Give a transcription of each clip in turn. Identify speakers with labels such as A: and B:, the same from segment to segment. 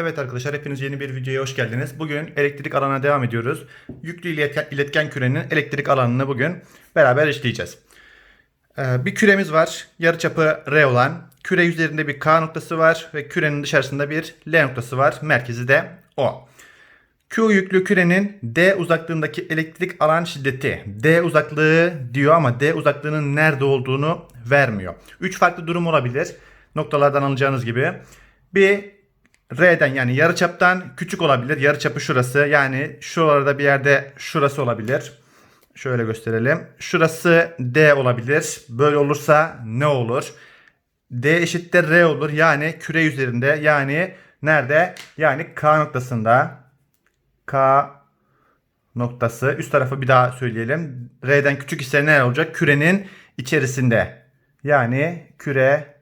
A: Evet arkadaşlar hepiniz yeni bir videoya hoş geldiniz. Bugün elektrik alanına devam ediyoruz. Yüklü iletken, kürenin elektrik alanını bugün beraber işleyeceğiz. Ee, bir küremiz var. Yarıçapı R olan. Küre üzerinde bir K noktası var ve kürenin dışarısında bir L noktası var. Merkezi de O. Q yüklü kürenin D uzaklığındaki elektrik alan şiddeti. D uzaklığı diyor ama D uzaklığının nerede olduğunu vermiyor. 3 farklı durum olabilir. Noktalardan alacağınız gibi. Bir R'den yani yarıçaptan küçük olabilir. Yarıçapı şurası. Yani şuralarda bir yerde şurası olabilir. Şöyle gösterelim. Şurası D olabilir. Böyle olursa ne olur? D eşittir R olur. Yani küre üzerinde. Yani nerede? Yani K noktasında. K noktası. Üst tarafı bir daha söyleyelim. R'den küçük ise ne olacak? Kürenin içerisinde. Yani küre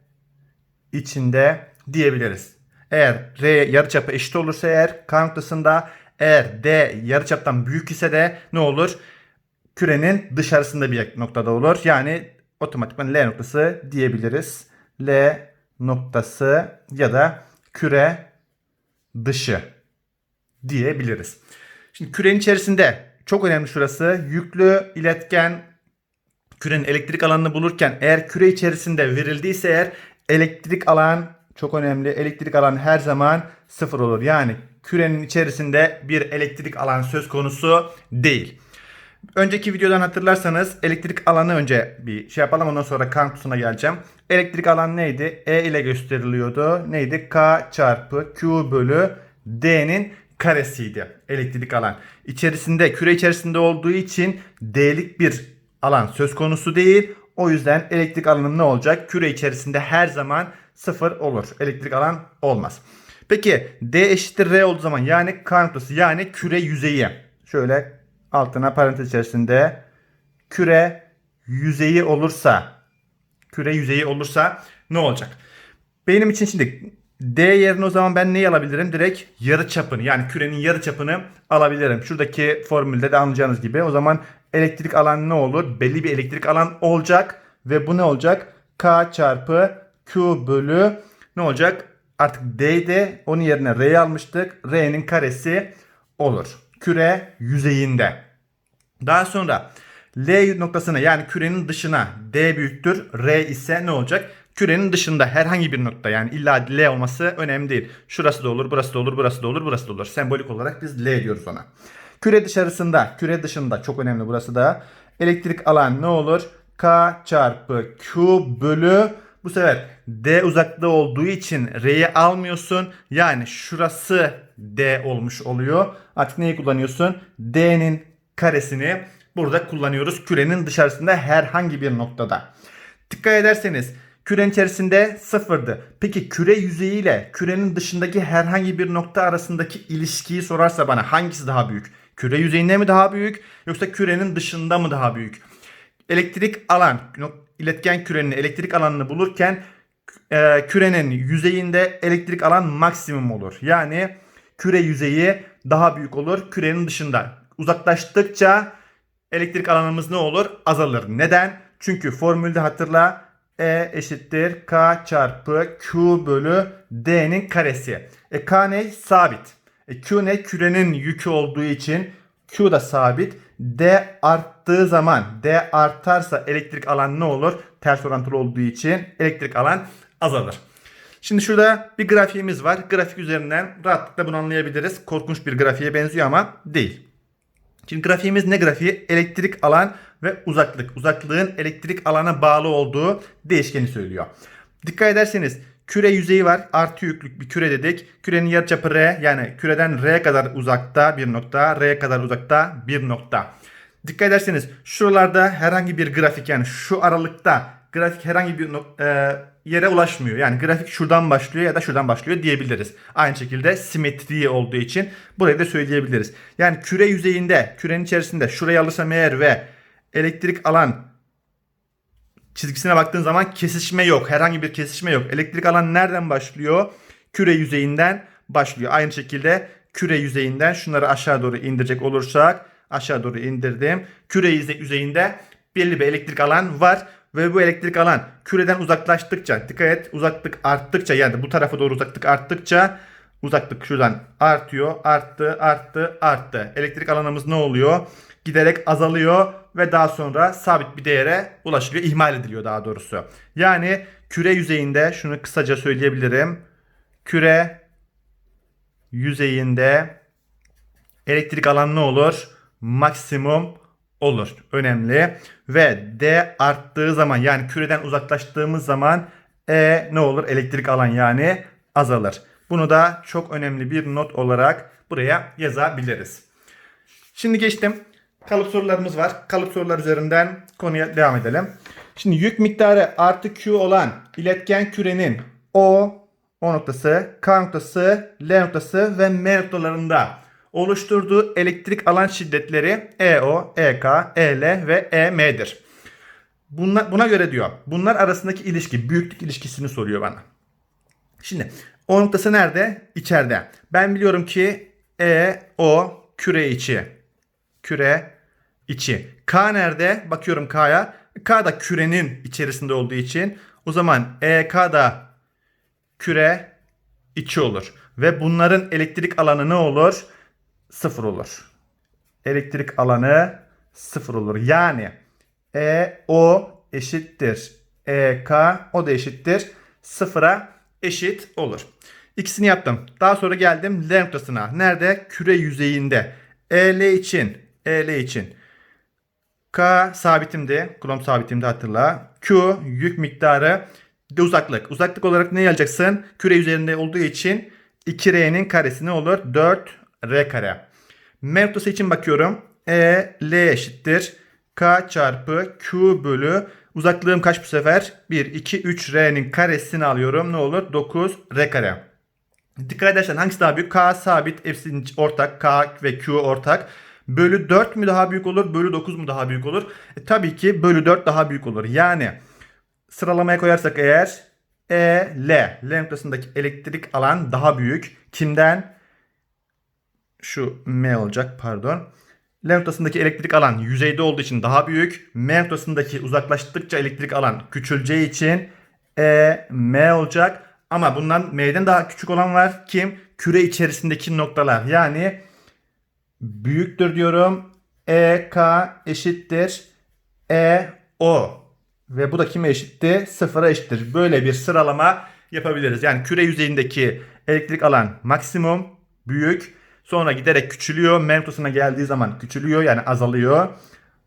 A: içinde diyebiliriz. Eğer R yarıçapı eşit olursa eğer K noktasında eğer D yarıçaptan büyük ise de ne olur? Kürenin dışarısında bir noktada olur. Yani otomatikman L noktası diyebiliriz. L noktası ya da küre dışı diyebiliriz. Şimdi kürenin içerisinde çok önemli şurası yüklü iletken kürenin elektrik alanını bulurken eğer küre içerisinde verildiyse eğer elektrik alan çok önemli. Elektrik alan her zaman sıfır olur. Yani kürenin içerisinde bir elektrik alan söz konusu değil. Önceki videodan hatırlarsanız elektrik alanı önce bir şey yapalım ondan sonra kampusuna geleceğim. Elektrik alan neydi? E ile gösteriliyordu. Neydi? K çarpı Q bölü D'nin karesiydi elektrik alan. İçerisinde küre içerisinde olduğu için D'lik bir alan söz konusu değil. O yüzden elektrik alanı ne olacak? Küre içerisinde her zaman sıfır olur. Elektrik alan olmaz. Peki D eşittir R olduğu zaman yani K noktası yani küre yüzeyi. Şöyle altına parantez içerisinde küre yüzeyi olursa küre yüzeyi olursa ne olacak? Benim için şimdi D yerine o zaman ben neyi alabilirim? Direkt yarı çapını yani kürenin yarı çapını alabilirim. Şuradaki formülde de anlayacağınız gibi. O zaman elektrik alan ne olur? Belli bir elektrik alan olacak ve bu ne olacak? K çarpı Q bölü ne olacak? Artık D'de onun yerine R'yi almıştık. R'nin karesi olur. Küre yüzeyinde. Daha sonra L noktasına yani kürenin dışına D büyüktür. R ise ne olacak? Kürenin dışında herhangi bir nokta yani illa L olması önemli değil. Şurası da olur, burası da olur, burası da olur, burası da olur. Sembolik olarak biz L diyoruz ona. Küre dışarısında, küre dışında çok önemli burası da. Elektrik alan ne olur? K çarpı Q bölü bu sefer D uzaklığı olduğu için R'yi almıyorsun. Yani şurası D olmuş oluyor. Artık neyi kullanıyorsun? D'nin karesini burada kullanıyoruz. Kürenin dışarısında herhangi bir noktada. Dikkat ederseniz kürenin içerisinde sıfırdı. Peki küre yüzeyi ile kürenin dışındaki herhangi bir nokta arasındaki ilişkiyi sorarsa bana hangisi daha büyük? Küre yüzeyinde mi daha büyük yoksa kürenin dışında mı daha büyük? Elektrik alan iletken kürenin elektrik alanını bulurken e, kürenin yüzeyinde elektrik alan maksimum olur. Yani küre yüzeyi daha büyük olur kürenin dışında. Uzaklaştıkça elektrik alanımız ne olur? Azalır. Neden? Çünkü formülde hatırla E eşittir K çarpı Q bölü D'nin karesi. E K ne? Sabit. E Q ne? Kürenin yükü olduğu için Q da sabit. D arttığı zaman D artarsa elektrik alan ne olur? Ters orantılı olduğu için elektrik alan azalır. Şimdi şurada bir grafiğimiz var. Grafik üzerinden rahatlıkla bunu anlayabiliriz. Korkunç bir grafiğe benziyor ama değil. Şimdi grafiğimiz ne grafiği? Elektrik alan ve uzaklık. Uzaklığın elektrik alana bağlı olduğu değişkeni söylüyor. Dikkat ederseniz küre yüzeyi var. Artı yüklük bir küre dedik. Kürenin yarıçapı R yani küreden R kadar uzakta bir nokta. R kadar uzakta bir nokta. Dikkat ederseniz şuralarda herhangi bir grafik yani şu aralıkta grafik herhangi bir e, yere ulaşmıyor. Yani grafik şuradan başlıyor ya da şuradan başlıyor diyebiliriz. Aynı şekilde simetri olduğu için burayı da söyleyebiliriz. Yani küre yüzeyinde, kürenin içerisinde şurayı alırsam eğer ve elektrik alan çizgisine baktığın zaman kesişme yok. Herhangi bir kesişme yok. Elektrik alan nereden başlıyor? Küre yüzeyinden başlıyor. Aynı şekilde küre yüzeyinden şunları aşağı doğru indirecek olursak aşağı doğru indirdim. Küre yüzeyinde belli bir elektrik alan var ve bu elektrik alan küreden uzaklaştıkça dikkat et uzaklık arttıkça yani bu tarafa doğru uzaklık arttıkça Uzaklık şuradan artıyor, arttı, arttı, arttı. Elektrik alanımız ne oluyor? Giderek azalıyor ve daha sonra sabit bir değere ulaşılıyor, ihmal ediliyor daha doğrusu. Yani küre yüzeyinde şunu kısaca söyleyebilirim. Küre yüzeyinde elektrik alan ne olur? Maksimum olur. Önemli. Ve D arttığı zaman yani küreden uzaklaştığımız zaman E ne olur? Elektrik alan yani azalır. Bunu da çok önemli bir not olarak buraya yazabiliriz. Şimdi geçtim. Kalıp sorularımız var. Kalıp sorular üzerinden konuya devam edelim. Şimdi yük miktarı artı Q olan iletken kürenin O, O noktası, K noktası, L noktası ve M noktalarında oluşturduğu elektrik alan şiddetleri EO, EK, EL ve EM'dir. Buna, buna göre diyor bunlar arasındaki ilişki, büyüklük ilişkisini soruyor bana. Şimdi O noktası nerede? İçeride. Ben biliyorum ki E, O küre içi. Küre içi. K nerede? Bakıyorum K'ya. K da kürenin içerisinde olduğu için o zaman EK da küre içi olur. Ve bunların elektrik alanı ne olur? Sıfır olur. Elektrik alanı sıfır olur. Yani E O eşittir. EK o da eşittir. Sıfıra eşit olur. İkisini yaptım. Daha sonra geldim L noktasına. Nerede? Küre yüzeyinde. EL için. EL için. K sabitimdi. Kulom sabitimdi hatırla. Q yük miktarı. De uzaklık. Uzaklık olarak ne alacaksın? Küre üzerinde olduğu için 2R'nin karesi ne olur? 4R kare. M noktası için bakıyorum. E, L eşittir. K çarpı Q bölü uzaklığım kaç bu sefer? 1, 2, 3 R'nin karesini alıyorum. Ne olur? 9 R kare. Dikkat edersen hangisi daha büyük? K sabit. Hepsinin ortak. K ve Q ortak. Bölü 4 mü daha büyük olur? Bölü 9 mu daha büyük olur? E, tabii ki bölü 4 daha büyük olur. Yani sıralamaya koyarsak eğer E, L. L noktasındaki elektrik alan daha büyük. Kimden? Şu M olacak pardon. L noktasındaki elektrik alan yüzeyde olduğu için daha büyük. M noktasındaki uzaklaştıkça elektrik alan küçüleceği için E, M olacak. Ama bundan M'den daha küçük olan var. Kim? Küre içerisindeki noktalar. Yani büyüktür diyorum. EK eşittir. EO. Ve bu da kime eşitti? Sıfıra eşittir. Böyle bir sıralama yapabiliriz. Yani küre yüzeyindeki elektrik alan maksimum büyük. Sonra giderek küçülüyor. M noktasına geldiği zaman küçülüyor yani azalıyor.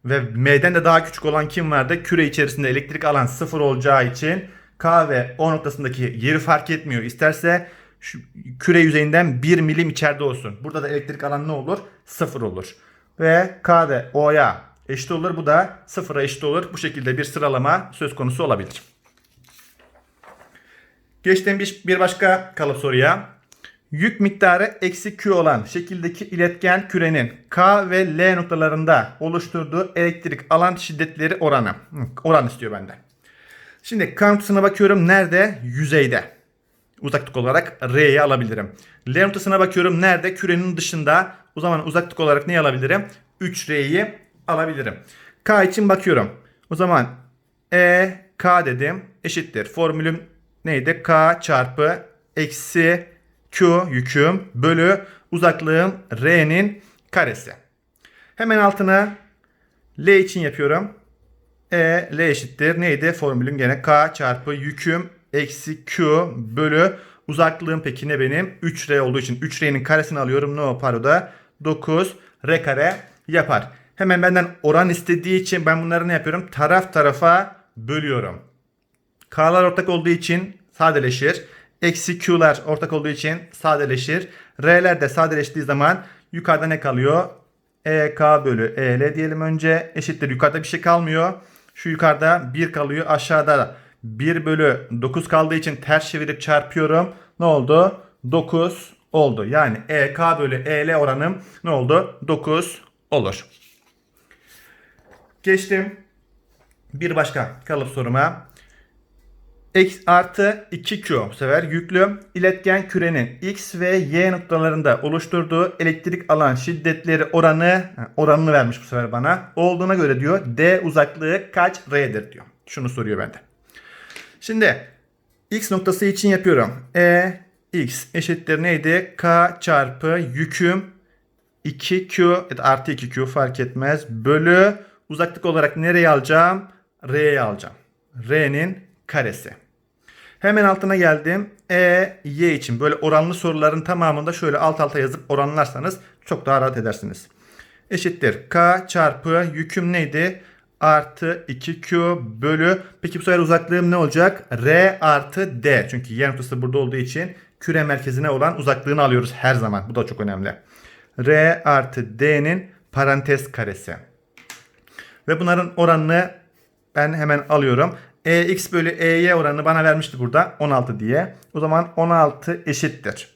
A: Ve M'den de daha küçük olan kim vardı? Küre içerisinde elektrik alan sıfır olacağı için K ve O noktasındaki yeri fark etmiyor. İsterse şu küre yüzeyinden 1 milim içeride olsun. Burada da elektrik alan ne olur? Sıfır olur. Ve K ve O'ya eşit olur. Bu da sıfıra eşit olur. Bu şekilde bir sıralama söz konusu olabilir. Geçtiğim bir, başka kalıp soruya. Yük miktarı eksi Q olan şekildeki iletken kürenin K ve L noktalarında oluşturduğu elektrik alan şiddetleri oranı. Oran istiyor benden. Şimdi K bakıyorum. Nerede? Yüzeyde. Uzaklık olarak R'yi alabilirim. L noktasına bakıyorum. Nerede? Kürenin dışında. O zaman uzaklık olarak neyi alabilirim? 3R'yi alabilirim. K için bakıyorum. O zaman E K dedim. Eşittir. Formülüm neydi? K çarpı eksi Q yüküm bölü uzaklığım R'nin karesi. Hemen altına L için yapıyorum. E L eşittir. Neydi? Formülüm gene K çarpı yüküm eksi Q bölü uzaklığım peki ne benim? 3R olduğu için 3R'nin karesini alıyorum. Ne yapar o da? 9 R kare yapar. Hemen benden oran istediği için ben bunları ne yapıyorum? Taraf tarafa bölüyorum. K'lar ortak olduğu için sadeleşir. Eksi Q'lar ortak olduğu için sadeleşir. R'ler de sadeleştiği zaman yukarıda ne kalıyor? EK bölü EL diyelim önce. Eşittir. Yukarıda bir şey kalmıyor. Şu yukarıda 1 kalıyor. Aşağıda 1 bölü 9 kaldığı için ters çevirip çarpıyorum. Ne oldu? 9 oldu. Yani EK bölü EL oranım ne oldu? 9 olur. Geçtim. Bir başka kalıp soruma. X artı 2Q bu sefer yüklü iletken kürenin X ve Y noktalarında oluşturduğu elektrik alan şiddetleri oranı oranını vermiş bu sefer bana. Olduğuna göre diyor D uzaklığı kaç R'dir diyor. Şunu soruyor benden. Şimdi X noktası için yapıyorum. E x eşittir neydi? K çarpı yüküm 2Q ya da artı 2Q fark etmez. Bölü uzaklık olarak nereye alacağım? R'ye alacağım. R'nin karesi. Hemen altına geldim. E, Y için böyle oranlı soruların tamamında şöyle alt alta yazıp oranlarsanız çok daha rahat edersiniz. Eşittir. K çarpı yüküm neydi? Artı 2Q bölü. Peki bu sefer uzaklığım ne olacak? R artı D. Çünkü Y noktası burada olduğu için küre merkezine olan uzaklığını alıyoruz her zaman. Bu da çok önemli. R artı D'nin parantez karesi. Ve bunların oranını ben hemen alıyorum. EX bölü EY oranını bana vermişti burada 16 diye. O zaman 16 eşittir.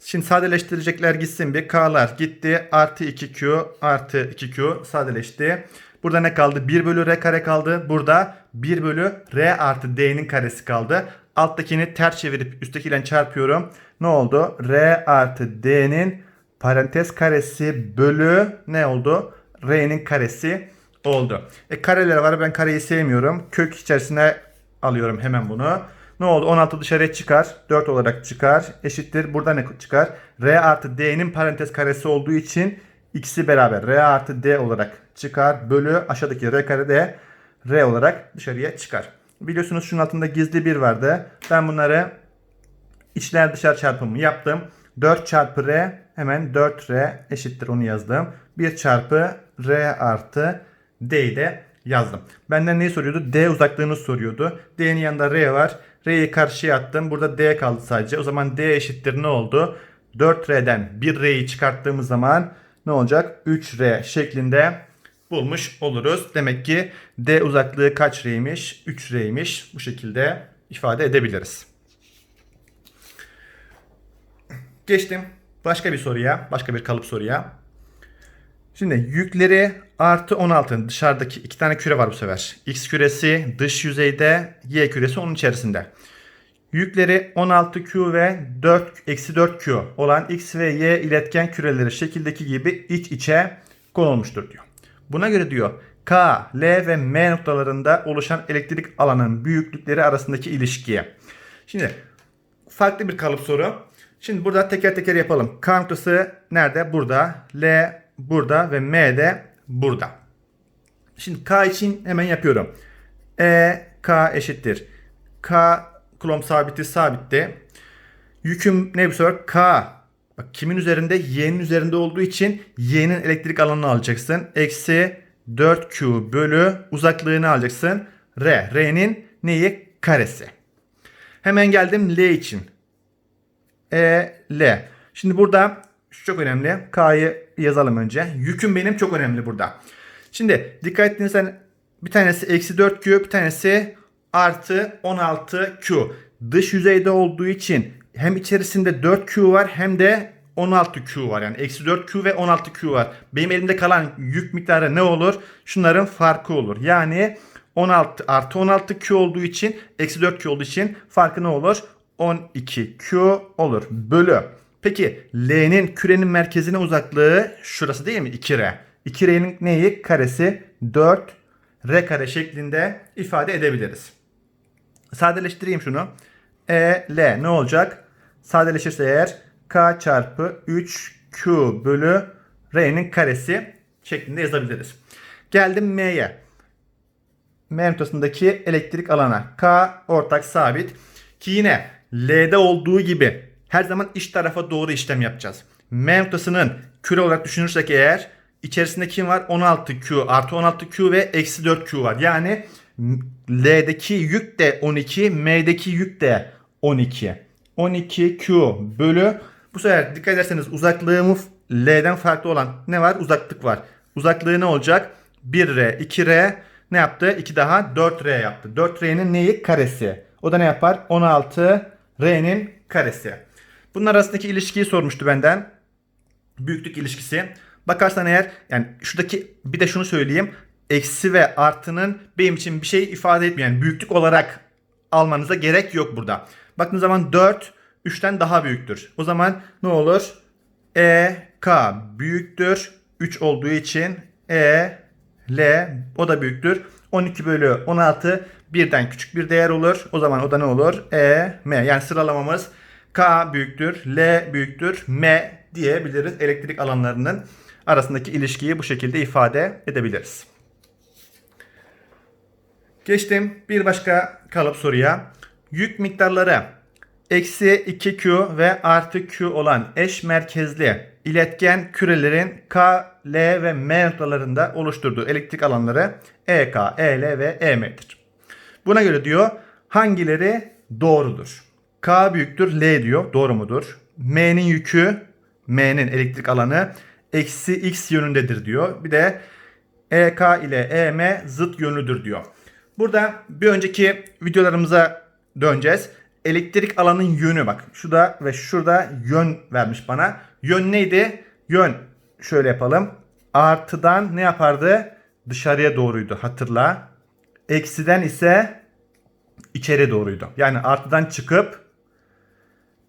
A: Şimdi sadeleştirecekler gitsin bir. K'lar gitti. Artı 2Q artı 2Q sadeleşti. Burada ne kaldı? 1 bölü R kare kaldı. Burada 1 bölü R artı D'nin karesi kaldı. Alttakini ters çevirip üsttekiyle çarpıyorum. Ne oldu? R artı D'nin parantez karesi bölü ne oldu? R'nin karesi oldu. E kareler var ben kareyi sevmiyorum. Kök içerisine alıyorum hemen bunu. Ne oldu? 16 dışarıya çıkar. 4 olarak çıkar. Eşittir. Burada ne çıkar? R artı D'nin parantez karesi olduğu için ikisi beraber R artı D olarak çıkar. Bölü aşağıdaki R kare de R olarak dışarıya çıkar. Biliyorsunuz şunun altında gizli bir vardı. Ben bunları içler dışarı çarpımı yaptım. 4 çarpı R hemen 4R eşittir onu yazdım. 1 çarpı R artı D'yi de yazdım. Benden neyi soruyordu? D uzaklığını soruyordu. D'nin yanında R var. R'yi karşıya attım. Burada D kaldı sadece. O zaman D eşittir ne oldu? 4R'den 1R'yi çıkarttığımız zaman ne olacak? 3R şeklinde bulmuş oluruz. Demek ki D uzaklığı kaç R'ymiş? 3R'ymiş. Bu şekilde ifade edebiliriz. Geçtim başka bir soruya, başka bir kalıp soruya. Şimdi yükleri artı 16 dışarıdaki iki tane küre var bu sefer. X küresi dış yüzeyde, Y küresi onun içerisinde. Yükleri 16Q ve 4 eksi 4Q olan X ve Y iletken küreleri şekildeki gibi iç içe konulmuştur diyor. Buna göre diyor K, L ve M noktalarında oluşan elektrik alanın büyüklükleri arasındaki ilişkiye. Şimdi farklı bir kalıp soru. Şimdi burada teker teker yapalım. K noktası nerede? Burada. L burada ve M de burada. Şimdi K için hemen yapıyorum. E K eşittir. K kulom sabiti sabitti. Yüküm ne bu sefer? K. Bak kimin üzerinde? Y'nin üzerinde olduğu için Y'nin elektrik alanını alacaksın. Eksi 4Q bölü uzaklığını alacaksın. R. R'nin neyi? Karesi. Hemen geldim L için. E, L. Şimdi burada şu çok önemli. K'yı yazalım önce. Yüküm benim çok önemli burada. Şimdi dikkat ettiğinizden bir tanesi eksi 4Q bir tanesi artı 16Q. Dış yüzeyde olduğu için hem içerisinde 4Q var hem de 16Q var. Yani eksi 4Q ve 16Q var. Benim elimde kalan yük miktarı ne olur? Şunların farkı olur. Yani 16 artı 16Q olduğu için eksi 4Q olduğu için farkı ne olur? 12Q olur. Bölü. Peki L'nin kürenin merkezine uzaklığı şurası değil mi? 2R. 2R'nin neyi? Karesi 4 R kare şeklinde ifade edebiliriz. Sadeleştireyim şunu. E, L ne olacak? Sadeleşirse eğer K çarpı 3Q bölü R'nin karesi şeklinde yazabiliriz. Geldim M'ye. M noktasındaki elektrik alana. K ortak sabit. Ki yine L'de olduğu gibi her zaman iç tarafa doğru işlem yapacağız. M noktasının küre olarak düşünürsek eğer içerisinde kim var? 16Q artı 16Q ve eksi 4Q var. Yani L'deki yük de 12, M'deki yük de 12. 12Q bölü bu sefer dikkat ederseniz uzaklığımı L'den farklı olan ne var? Uzaklık var. Uzaklığı ne olacak? 1R, 2R ne yaptı? 2 daha 4R yaptı. 4R'nin neyi? Karesi. O da ne yapar? 16 R'nin karesi. Bunun arasındaki ilişkiyi sormuştu benden. Büyüklük ilişkisi. Bakarsan eğer yani şuradaki bir de şunu söyleyeyim. Eksi ve artının benim için bir şey ifade etmiyor. Yani büyüklük olarak almanıza gerek yok burada. Baktığınız zaman 4 3'ten daha büyüktür. O zaman ne olur? E K büyüktür. 3 olduğu için E L o da büyüktür. 12 bölü 16 birden küçük bir değer olur. O zaman o da ne olur? E M yani sıralamamız K büyüktür, L büyüktür, M diyebiliriz. Elektrik alanlarının arasındaki ilişkiyi bu şekilde ifade edebiliriz. Geçtim bir başka kalıp soruya. Yük miktarları eksi 2Q ve artı Q olan eş merkezli iletken kürelerin K, L ve M noktalarında oluşturduğu elektrik alanları EK, EL ve EM'dir. Buna göre diyor hangileri doğrudur? K büyüktür L diyor. Doğru mudur? M'nin yükü M'nin elektrik alanı eksi X yönündedir diyor. Bir de EK ile EM zıt yönlüdür diyor. Burada bir önceki videolarımıza döneceğiz. Elektrik alanın yönü bak. Şurada ve şurada yön vermiş bana. Yön neydi? Yön şöyle yapalım. Artıdan ne yapardı? Dışarıya doğruydu hatırla. Eksiden ise içeri doğruydu. Yani artıdan çıkıp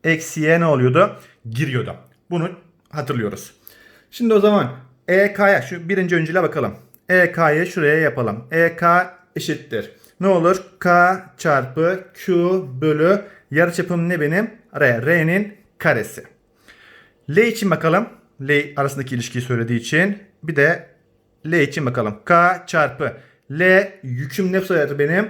A: eksiye ne oluyordu? Giriyordu. Bunu hatırlıyoruz. Şimdi o zaman EK'ya şu birinci öncüle bakalım. EK'yı şuraya yapalım. EK eşittir. Ne olur? K çarpı Q bölü yarıçapım ne benim? R. R'nin karesi. L için bakalım. L arasındaki ilişkiyi söylediği için. Bir de L için bakalım. K çarpı L yüküm ne sayıdır benim?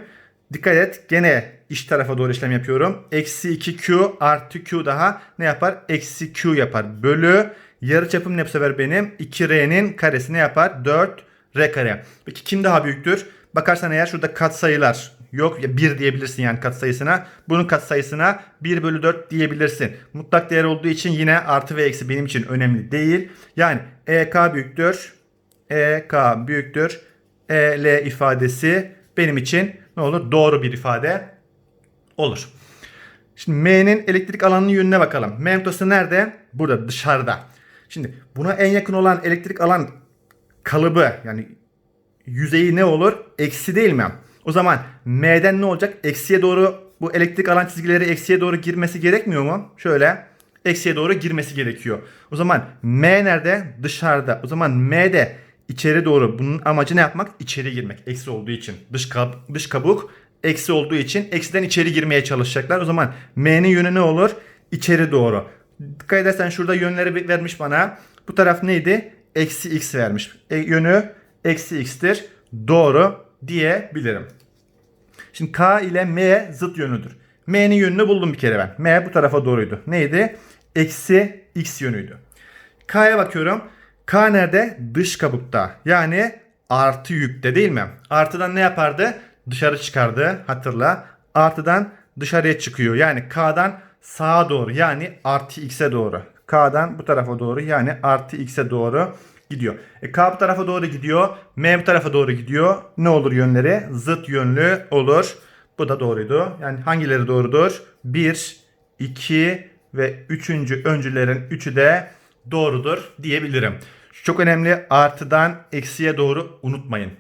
A: Dikkat et gene iç tarafa doğru işlem yapıyorum. Eksi 2Q artı Q daha ne yapar? Eksi Q yapar. Bölü yarı çapım ne bu sefer benim? 2R'nin karesi ne yapar? 4 R kare. Peki kim daha büyüktür? Bakarsan eğer şurada katsayılar yok. Ya 1 diyebilirsin yani katsayısına. Bunun katsayısına 1 bölü 4 diyebilirsin. Mutlak değer olduğu için yine artı ve eksi benim için önemli değil. Yani EK büyüktür. EK büyüktür. EL ifadesi benim için ne olur? Doğru bir ifade olur. Şimdi M'nin elektrik alanının yönüne bakalım. M noktası nerede? Burada dışarıda. Şimdi buna en yakın olan elektrik alan kalıbı yani yüzeyi ne olur? Eksi değil mi? O zaman M'den ne olacak? Eksiye doğru bu elektrik alan çizgileri eksiye doğru girmesi gerekmiyor mu? Şöyle eksiye doğru girmesi gerekiyor. O zaman M nerede? Dışarıda. O zaman M de içeri doğru. Bunun amacı ne yapmak? İçeri girmek. Eksi olduğu için. Dış, kab dış kabuk eksi olduğu için eksiden içeri girmeye çalışacaklar. O zaman M'nin yönü ne olur? İçeri doğru. Dikkat edersen şurada yönleri vermiş bana. Bu taraf neydi? Eksi x vermiş. E, yönü eksi x'tir. Doğru diyebilirim. Şimdi K ile M zıt yönüdür. M'nin yönünü buldum bir kere ben. M bu tarafa doğruydu. Neydi? Eksi x yönüydü. K'ya bakıyorum. K nerede? Dış kabukta. Yani artı yükte değil mi? Artıdan ne yapardı? Dışarı çıkardı. Hatırla. Artıdan dışarıya çıkıyor. Yani K'dan sağa doğru yani artı x'e doğru. K'dan bu tarafa doğru yani artı x'e doğru gidiyor. E, K bu tarafa doğru gidiyor. M bu tarafa doğru gidiyor. Ne olur yönleri? Zıt yönlü olur. Bu da doğruydu. Yani hangileri doğrudur? 1, 2 ve 3. öncülerin 3'ü de doğrudur diyebilirim. Çok önemli artıdan eksiye doğru unutmayın.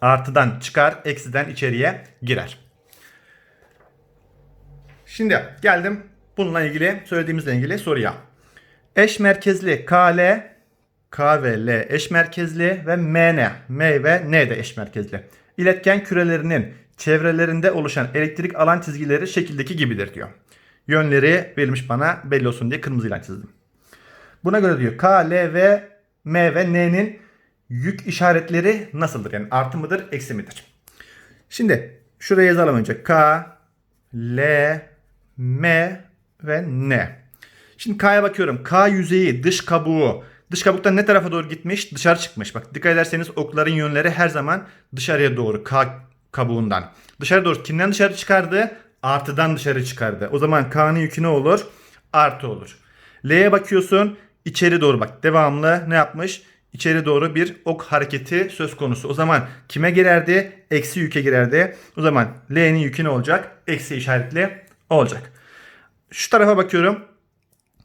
A: Artıdan çıkar, eksiden içeriye girer. Şimdi geldim bununla ilgili söylediğimizle ilgili soruya. Eş merkezli KL, K ve L eş merkezli ve MN, M ve N de eş merkezli. İletken kürelerinin çevrelerinde oluşan elektrik alan çizgileri şekildeki gibidir diyor. Yönleri verilmiş bana belli olsun diye kırmızıyla çizdim. Buna göre diyor K, L ve M ve N'nin yük işaretleri nasıldır? Yani artı mıdır, eksi midir? Şimdi şuraya yazalım önce. K, L, M ve N. Şimdi K'ya bakıyorum. K yüzeyi, dış kabuğu. Dış kabuktan ne tarafa doğru gitmiş? Dışarı çıkmış. Bak dikkat ederseniz okların yönleri her zaman dışarıya doğru. K kabuğundan. Dışarı doğru. Kimden dışarı çıkardı? Artıdan dışarı çıkardı. O zaman K'nın yükü ne olur? Artı olur. L'ye bakıyorsun. içeri doğru bak. Devamlı ne yapmış? İçeri doğru bir ok hareketi söz konusu. O zaman kime girerdi? Eksi yüke girerdi. O zaman L'nin yükü ne olacak? Eksi işaretli olacak. Şu tarafa bakıyorum.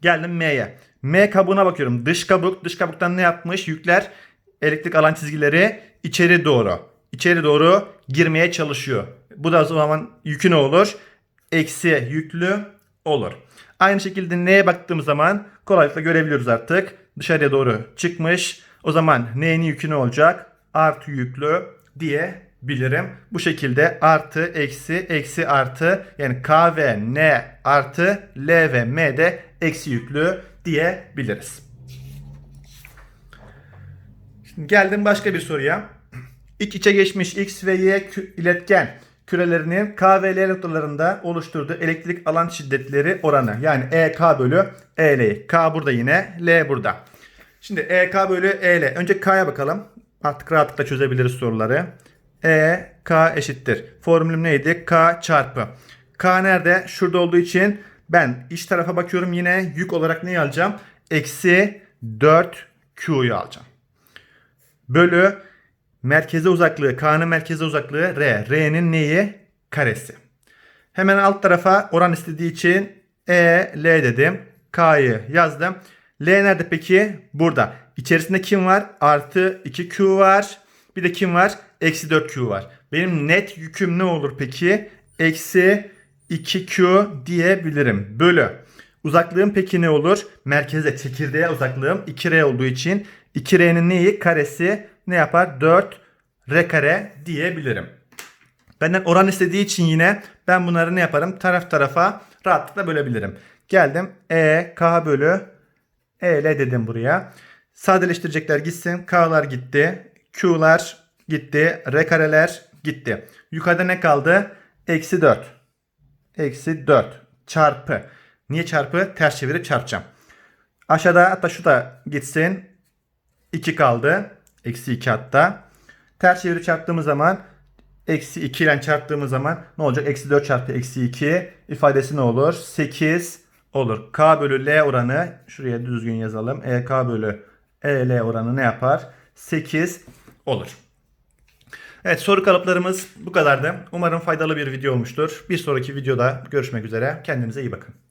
A: Geldim M'ye. M kabuğuna bakıyorum. Dış kabuk. Dış kabuktan ne yapmış? Yükler elektrik alan çizgileri içeri doğru. İçeri doğru girmeye çalışıyor. Bu da o zaman yükü ne olur? Eksi yüklü olur. Aynı şekilde N'ye baktığımız zaman kolaylıkla görebiliyoruz artık. Dışarıya doğru çıkmış. O zaman N'nin yükü ne olacak? Artı yüklü diyebiliriz. bilirim. Bu şekilde artı, eksi, eksi, artı yani K ve N artı L ve M de eksi yüklü diyebiliriz. Şimdi geldim başka bir soruya. İç içe geçmiş X ve Y iletken kürelerinin K ve L noktalarında oluşturduğu elektrik alan şiddetleri oranı. Yani EK bölü EL. K burada yine, L burada. Şimdi EK bölü EL. Önce K'ya bakalım. Artık rahatlıkla çözebiliriz soruları. E, K eşittir. Formülüm neydi? K çarpı. K nerede? Şurada olduğu için ben iç tarafa bakıyorum yine yük olarak neyi alacağım? Eksi 4Q'yu alacağım. Bölü merkeze uzaklığı, K'nın merkeze uzaklığı R. R'nin neyi? Karesi. Hemen alt tarafa oran istediği için E, L dedim. K'yı yazdım. L nerede peki? Burada. İçerisinde kim var? Artı 2Q var. Bir de kim var? Eksi 4Q var. Benim net yüküm ne olur peki? Eksi 2Q diyebilirim. Bölü. Uzaklığım peki ne olur? Merkeze, çekirdeğe uzaklığım 2R olduğu için 2R'nin neyi? Karesi ne yapar? 4 R kare diyebilirim. Benden oran istediği için yine ben bunları ne yaparım? Taraf tarafa rahatlıkla bölebilirim. Geldim E K bölü E L dedim buraya. Sadeleştirecekler gitsin. K'lar gitti. Q'lar gitti. R kareler gitti. Yukarıda ne kaldı? Eksi 4. Eksi 4 çarpı. Niye çarpı? Ters çevirip çarpacağım. Aşağıda hatta şu da gitsin. 2 kaldı. Eksi 2 hatta. Ters çevirip çarptığımız zaman eksi 2 ile çarptığımız zaman ne olacak? Eksi 4 çarpı eksi 2 ifadesi ne olur? 8 olur. K bölü L oranı şuraya düzgün yazalım. EK bölü EL oranı ne yapar? 8 olur. Evet soru kalıplarımız bu kadardı. Umarım faydalı bir video olmuştur. Bir sonraki videoda görüşmek üzere. Kendinize iyi bakın.